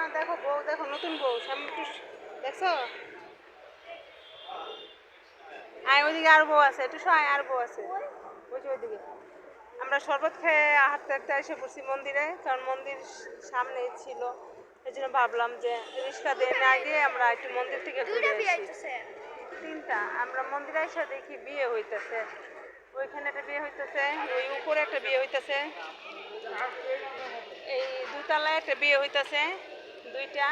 শ্যামা দেখো বউ দেখো নতুন বউ একটু দেখছ? আয় ওইদিকে আর বউ আছে একটু সহায় আর বউ আছে। ওই যে ওইদিকে। আমরা শরবত খেয়ে হাঁটতে হাঁটতে এসে পড়ছি মন্দিরে কারণ মন্দির সামনে ছিল। এই জন্য ভাবলাম যে রিক্সা দিয়ে না গিয়ে আমরা একটু মন্দির থেকে ঘুরে আসি। তিনটা। আমরা মন্দিরে এসে দেখি বিয়ে হইতেছে। ওইখানে একটা বিয়ে হইতেছে ওই উপরে একটা বিয়ে হইতেছে। এই দুতলায় একটা বিয়ে হইতেছে। দুইটা।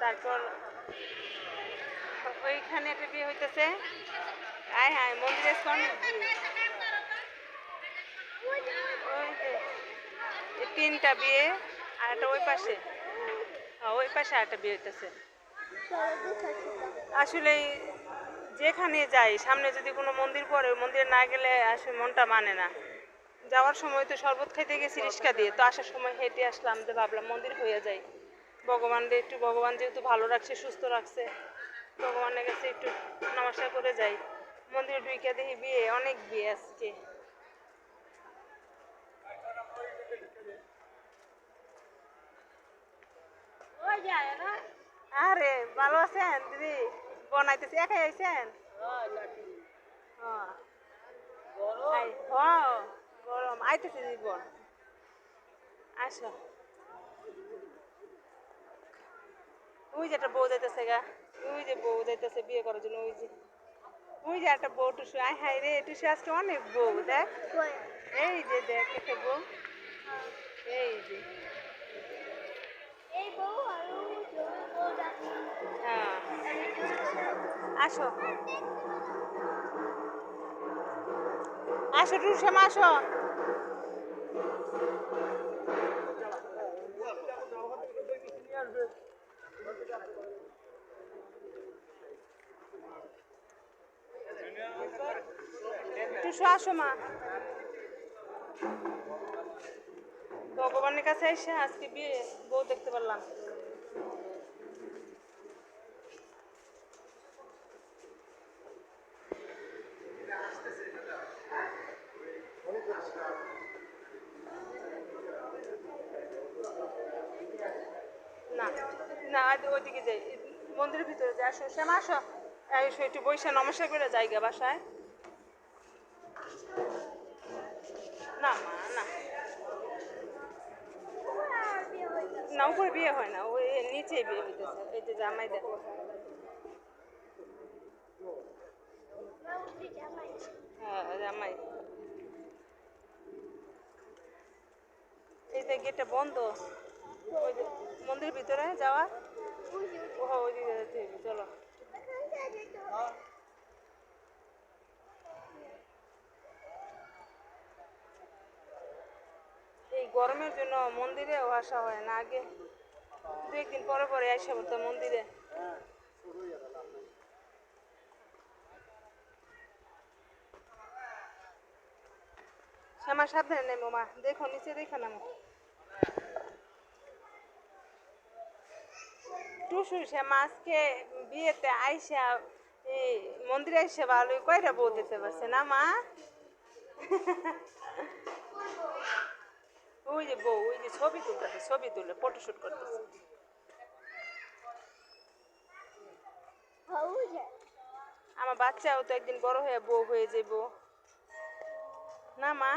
তারপর ওইখানে একটা বিয়ে হইতেছে। আয় হ্যাঁ মন্দিরে আজকে অনেক ভিড়। ওই যে এই তিনটা বিয়ে আর একটা ওই পাশে। হ্যাঁ, ওই পাশে আর একটা বিয়ে হইতেছে। আসলে যেখানে যাই সামনে যদি কোনো মন্দির পড়ে মন্দিরে না গেলে আসলে মনটা মানে না। যাওয়ার সময় তো শরবত খাইতে গেছি রিক্সা দিয়ে। তো আসার সময় হেঁটে আসলাম যে ভাবলাম মন্দির হয়ে যাই। ভগবানদের একটু ভগবান যেহেতু ভালো রাখছে সুস্থ রাখছে ভগবানের কাছে একটু নমস্কার করে যাই। মন্দিরে ঢুকে দেখি বিয়ে অনেক বিয়ে আজকে। আরে ভালো আছেন দিদি? বনাইতেছি একাই আইছেন? হ্যাঁ আই হ্যাঁ গরম আইতেছি দিদি বোন। আসো। ওই যে একটা বউ যাইতেছে গা ওই যে বউ যাইতেছে বিয়ে করার জন্য ওই যে। ওই যে একটা বউ টুসু আয় হাই রে টুসু আজকে অনেক বউ দেখ। এই যে দেখ একটা বউ। এই যে। হ্যাঁ। আসো। আসো টুসুমা আসো। টুসু আসো মা। ভগবানের কাছে এসে আজকে বিয়ে, বউ দেখতে পারলাম। না না ওইদিকে যাই। মন্দিরের ভিতরে যাই। আসো, শ্যামা, আসো। একটু বৈশা নমস্কার করে জায়গা বাসায়। না উপরে বিয়ে হয় না, ওই নিচেই বিয়ে হইতেছে, এই যে জামাই দেখো হ্যাঁ জামাই। এই যে গেটটা বন্ধ, ওই যে মন্দিরের ভিতরে যাওয়া? ওই গরমের জন্য মন্দিরেও আসা হয় না, আগে দু একদিন পরে পরে আসা পড়তো মন্দিরে। শ্যামা, সাবধানে নেমো মা, দেখো, নিচে দেখো নামো। টুসু শ্যামা, আজকে বিয়েতে আইসা মন্দিরে এসে ভালোই কয়টা বউ দিতে পারছে না মা? ওই যে বউ ওই যে ছবি তুলতেছে ছবি তুলে ফটোশুট করতেছে। আমার বাচ্চাও তো একদিন বড় হয়ে বউ হয়ে যাব না মা?